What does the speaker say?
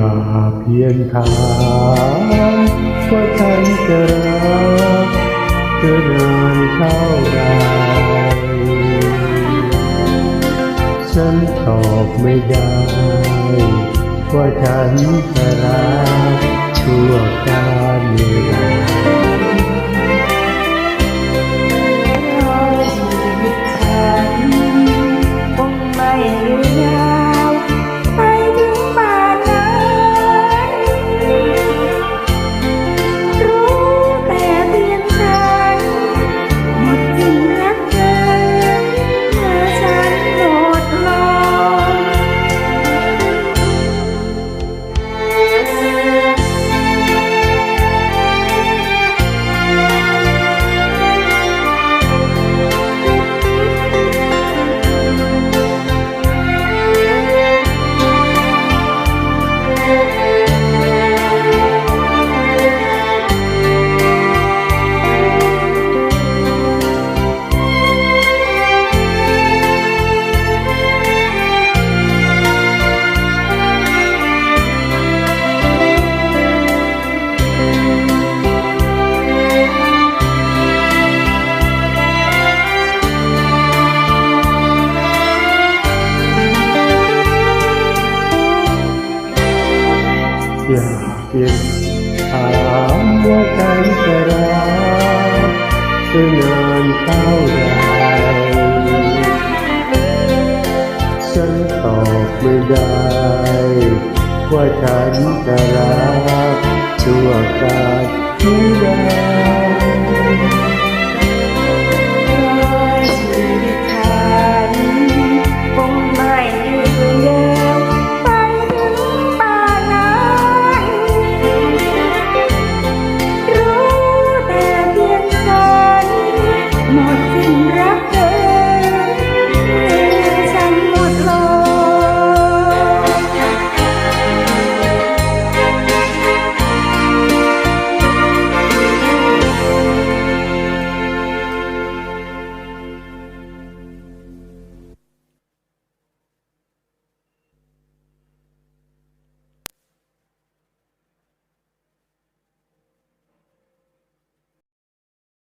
อย่าเพียงถามว่าฉันจะรักเธอนานเท่าใดฉันตอบไม่ได้ว่าฉันจะรัก อย่าเพียงถามว่าฉันจะรักเธอนานเท่าไรฉันตอบไม่ได้ว่าฉันจะรักชั่วการที่ใด